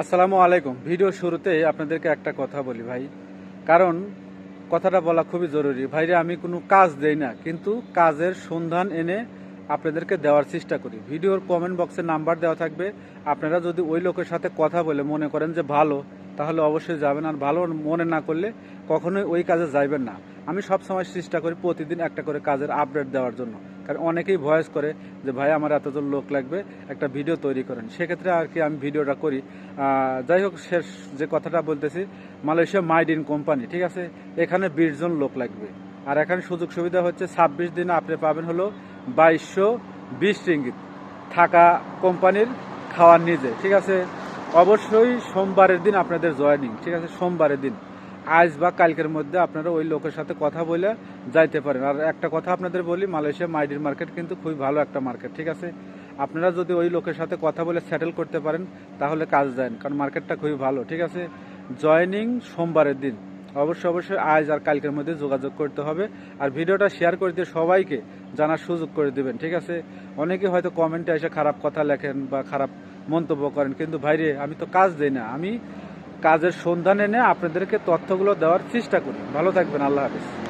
আসসালামু আলাইকুম। ভিডিও শুরুতে আপনাদেরকে একটা কথা বলি ভাই। কারণ কথাটা বলা খুবই জরুরি। ভাইরে, আমি কোনো কাজ দেই না, কিন্তু কাজের সন্ধান এনে আপনাদেরকে দেওয়ার চেষ্টা করি। ভিডিওর কমেন্ট বক্সে নাম্বার দেওয়া থাকবে। আপনারা যদি ওই লোকের সাথে কথা বলে মনে করেন যে ভালো, তাহলে অবশ্যই যাবেন। আর ভালো মনে না করলে কখনোই ওই কাজে যাইবেন না। আমি সব সময় চেষ্টা করি প্রতিদিন একটা করে কাজের আপডেট দেওয়ার জন্য। কারণ অনেকেই ভয়েস করে যে, ভাই, আমার এতজন লোক লাগবে, একটা ভিডিও তৈরি করেন। সেক্ষেত্রে আর কি আমি ভিডিওটা করি। যাই হোক, শেষ যে কথাটা বলতেছি, মালয়েশিয়া মাইডিন কোম্পানি, ঠিক আছে? এখানে বিশ জন লোক লাগবে। আর এখানে সুযোগ সুবিধা হচ্ছে, ছাব্বিশ দিনে আপনি পাবেন হলো বাইশশো বিশ রিঙ্গিত থাকা কোম্পানির খাওয়ার নিজে, ঠিক আছে? অবশ্যই সোমবারের দিন আপনাদের জয়েনিং ঠিক আছে? সোমবারের দিন। আজ বা কালকের মধ্যে আপনারা ওই লোকের সাথে কথা বলে যাইতে পারেন। আর একটা কথা আপনাদের বলি, মালয়েশিয়া মাইডির মার্কেট কিন্তু খুবই ভালো একটা মার্কেট, ঠিক আছে? আপনারা যদি ওই লোকের সাথে কথা বলে সেটেল করতে পারেন, তাহলে কাজ দেন, কারণ মার্কেটটা খুবই ভালো, ঠিক আছে? জয়েনিং সোমবারের দিন। অবশ্যই অবশ্যই আজ আর কালকের মধ্যে যোগাযোগ করতে হবে। আর ভিডিওটা শেয়ার করে দিয়ে সবাইকে জানার সুযোগ করে দিবেন, ঠিক আছে? অনেকে হয়তো কমেন্টে এসে খারাপ কথা লেখেন বা খারাপ মন্তব্য করেন, কিন্তু ভাইরে, আমি তো কাজ দেই না। আমি কাজের সন্ধান এনে আপনাদেরকে তথ্যগুলো দেওয়ার চেষ্টা করি ভালো থাকবেন আল্লাহ হাফিজ।